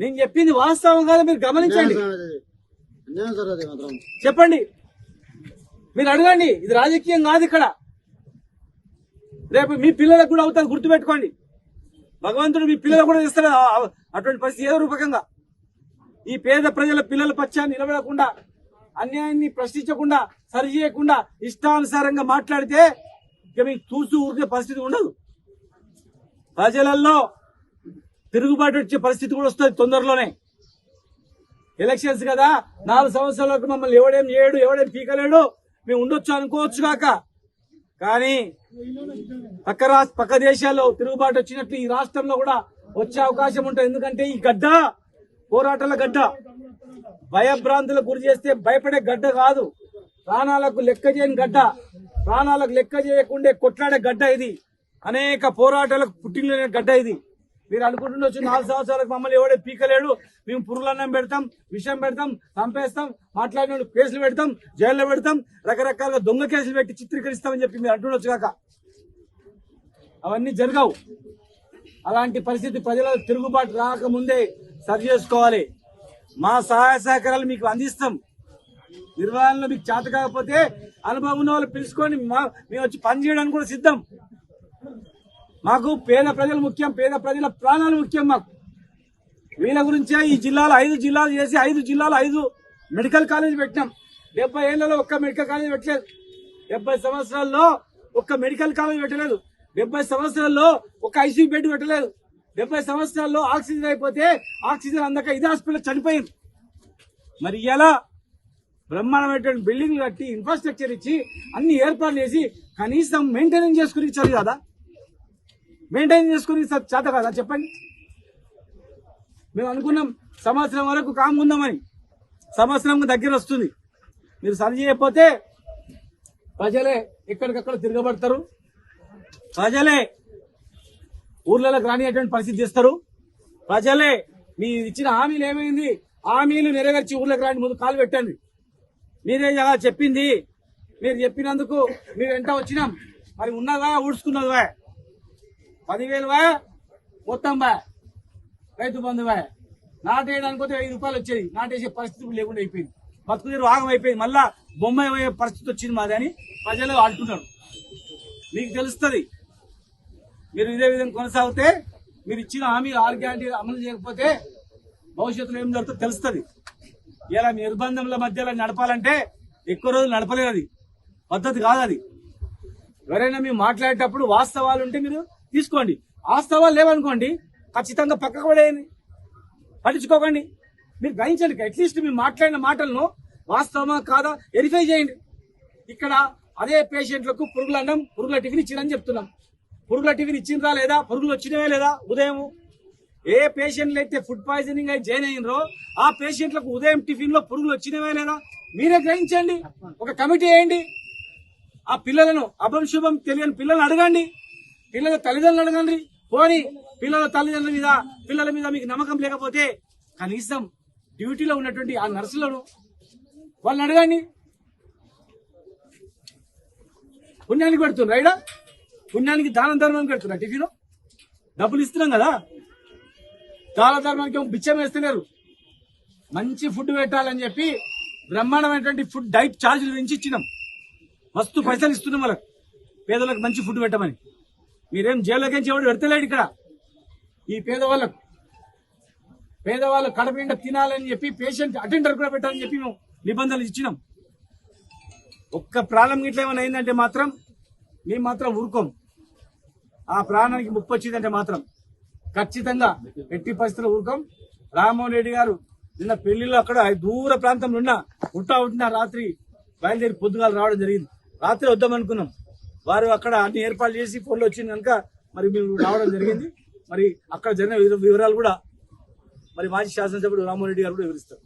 నేను చెప్పింది వాస్తవం కాదు మీరు గమనించండి. చెప్పండి. మీరు అడగండి ఇది రాజకీయం కాదు ఇక్కడ. రేపు మీ పిల్లలకు కూడా అవుతారు గుర్తుపెట్టుకోండి. భగవంతుడు మీ పిల్లలకు కూడా ఆ- అటువంటి పరిస్థితి ఏదో రూపకంగా. ఈ పేద ప్రజల పిల్లల పక్షాన్ని నిలబడకుండా అన్యాయాన్ని ప్రశ్నించకుండా సరి చేయకుండా ఇష్టానుసారంగా మాట్లాడితే ఇక మీకు చూస్తూ ఊరికే పరిస్థితి ఉండదు. ప్రజలలో తిరుగుబాటు వచ్చే పరిస్థితి కూడా వస్తుంది తొందరలోనే. ఎలక్షన్స్ కదా నాలుగు సంవత్సరాలకు మమ్మల్ని ఎవడేం చేయడు ఎవడేం పీకలేడు మేము ఉండొచ్చు అనుకోవచ్చు కాక. కానీ పక్క రాష్ట్ర పక్క దేశాల్లో తిరుగుబాటు వచ్చినట్లు ఈ రాష్ట్రంలో కూడా వచ్చే అవకాశం ఉంటుంది. ఎందుకంటే ఈ గడ్డ పోరాటాల గడ్డ. భయభ్రాంతులకు గురి చేస్తే భయపడే గడ్డ కాదు. ప్రాణాలకు లెక్క చేయని గడ్డ. ప్రాణాలకు లెక్క చేయకుండా కొట్లాడే గడ్డ ఇది. అనేక పోరాటాలకు పుట్టిన గడ్డ ఇది. మీరు అనుకుంటుండొచ్చు నాలుగు సంవత్సరాలకు మమ్మల్ని ఎవడే పీకలేడు. మేము పురుగులన్నం పెడతాం విషయం పెడతాం చంపేస్తాం మాట్లాడిన కేసులు పెడతాం జైల్లో పెడతాం రకరకాలుగా దొంగ కేసులు పెట్టి చిత్రీకరిస్తామని చెప్పి మీరు అంటుండొచ్చు కాక. అవన్నీ జరగవు. అలాంటి పరిస్థితి ప్రజల తిరుగుబాటు రాకముందే సరి చేసుకోవాలి. మా సహాయ సహకారాలు మీకు అందిస్తాం. నిర్వహణలో మీకు చేత కాకపోతే అనుభవం ఉన్న వాళ్ళు పిలుచుకొని మా- మేము వచ్చి పని చేయడానికి కూడా సిద్ధం. మాకు పేద ప్రజలు ముఖ్యం పేద ప్రజల ప్రాణాలు ముఖ్యం మాకు. వీళ్ళ గురించే ఈ జిల్లాలో ఐదు జిల్లాలు చేసి ఐదు జిల్లాలో ఐదు మెడికల్ కాలేజ్ పెట్టినాం. డెబ్బై ఏళ్ళలో ఒక్క మెడికల్ కాలేజ్ పెట్టలేదు. డెబ్బై సంవత్సరాల్లో ఒక్క మెడికల్ కాలేజ్ పెట్టలేదు. డెబ్బై సంవత్సరాల్లో ఒక ఐసీయూ బెడ్ పెట్టలేదు. డెబ్బై సంవత్సరాల్లో ఆక్సిజన్ అయిపోతే ఆక్సిజన్ అందక ఇది హాస్పిటల్ చనిపోయింది. మరి ఇలా బ్రహ్మాండమైనటువంటి బిల్డింగ్లు కట్టి ఇన్ఫ్రాస్ట్రక్చర్ ఇచ్చి అన్ని ఏర్పాట్లు చేసి కనీసం మెయింటెనెన్స్ చేసుకుని ఇచ్చారు కదా మెయింటైన్ చేసుకుని చేత కదా చెప్పండి. మేము అనుకున్నాం సంవత్సరం వరకు కాముకుందామని సంవత్సరం దగ్గర వస్తుంది. మీరు సరి చేయకపోతే ప్రజలే ఎక్కడికక్కడ తిరగబడతారు. ప్రజలే ఊర్లలోకి రానిటువంటి పరిస్థితి చేస్తారు ప్రజలే మీ ఇచ్చిన హామీలు ఏమైంది? హామీలు నెరవేర్చి ఊర్లోకి రాని ముందు కాలు పెట్టండి. మీరే కదా చెప్పింది? మీరు చెప్పినందుకు మీరు వెంట వచ్చినాం. మరి ఉన్నదా? ఊడ్చుకున్నదా? పదివేలు వా మొత్తం బా రైతు బంధువా? నాటేయడానికి పోతే వెయ్యి రూపాయలు వచ్చేది. నాటేసే పరిస్థితి లేకుండా అయిపోయింది. బతుకు తీరు ఆగం అయిపోయింది. మళ్ళా బొమ్మ అయ్యే పరిస్థితి వచ్చింది మాది అని ప్రజలు అంటున్నారు. మీకు తెలుస్తుంది. మీరు ఇదే విధంగా కొనసాగితే మీరు ఇచ్చిన హామీ ఆరు గ్యారంటీ అమలు చేయకపోతే భవిష్యత్తులో ఏం జరుగుతుందో తెలుస్తుంది. ఇలా నిర్బంధంల మధ్యలో నడపాలంటే ఎక్కువ రోజులు నడపలేదు అది. పద్ధతి కాదు అది. ఎవరైనా మీరు మాట్లాడేటప్పుడు వాస్తవాలు ఉంటే మీరు తీసుకోండి. వాస్తవాలు లేవనుకోండి ఖచ్చితంగా పక్కకు పడేయండి. పట్టించుకోకండి. మీరు గ్రహించండి అట్లీస్ట్ మీరు మాట్లాడిన మాటలను వాస్తవమా కాదా? వెరిఫై చేయండి. ఇక్కడ అదే పేషెంట్లకు పురుగుల అన్నం పురుగుల టిఫిన్ ఇచ్చిందని చెప్తున్నాం. పురుగుల టిఫిన్ ఇచ్చిందా లేదా? పురుగులు వచ్చినవే లేదా? ఉదయం ఏ పేషెంట్లు అయితే ఫుడ్ పాయిజనింగ్ అయి జాయిన్ అయినరో ఆ పేషెంట్లకు ఉదయం టిఫిన్లో పురుగులు వచ్చినవే లేదా? మీరే గ్రహించండి. ఒక కమిటీ వేయండి. ఆ పిల్లలను అభం శుభం తెలియని పిల్లలను అడగండి. పిల్లల తల్లిదండ్రులు అడగండి పోని పిల్లల తల్లిదండ్రుల మీద పిల్లల మీద మీకు నమ్మకం లేకపోతే కనీసం డ్యూటీలో ఉన్నటువంటి ఆ నర్సులను వాళ్ళని అడగండి. పుణ్యానికి పెడుతున్నారు రైడా? పుణ్యానికి దానం ధర్మం పెడుతున్నా టిఫిన్? డబ్బులు ఇస్తున్నాం కదా. దాన ధర్మానికి ఏమో బిచ్చం వేస్తున్నారు. మంచి ఫుడ్ పెట్టాలని చెప్పి బ్రహ్మాండమైనటువంటి ఫుడ్ డైట్ ఛార్జీలు పెంచి ఇచ్చినాం. మస్తు పైసలు ఇస్తున్నాం వాళ్ళకి. పేదలకు మంచి ఫుడ్ పెట్టమని. మీరేం జైల్లోకించి ఎవడు పెడతలేడు ఇక్కడ? ఈ పేదవాళ్ళకు. పేదవాళ్ళు కడపిండ తినాలని చెప్పి పేషెంట్ అటెండర్ కూడా పెట్టాలని చెప్పి మేము నిబంధనలు ఇచ్చినాం. ఒక్క ప్రాణం గిట్ల ఏమైనా అయిందంటే మాత్రం మేము మాత్రం ఊరుకోం ఆ ప్రాణానికి ముప్పు వచ్చిందంటే మాత్రం ఖచ్చితంగా ఎట్టి పరిస్థితులు ఊరుకోం రామ్మోహన్ రెడ్డి గారు నిన్న పెళ్ళిలో అక్కడ దూర ప్రాంతంలో ఉన్న ఉంటా ఉంటున్న రాత్రి బయలుదేరి పొద్దుగాలు రావడం జరిగింది. రాత్రి వద్దాం అనుకున్నాం. వారు అక్కడ అన్ని ఏర్పాట్లు చేసి ఫోన్లో వచ్చింది కనుక మరి మేము రావడం జరిగింది. మరి అక్కడ జరిగిన వివరాలు కూడా మరి మాజీ శాసనసభ్యుడు రామ్మోహన్ రెడ్డి గారు కూడా వివరిస్తారు.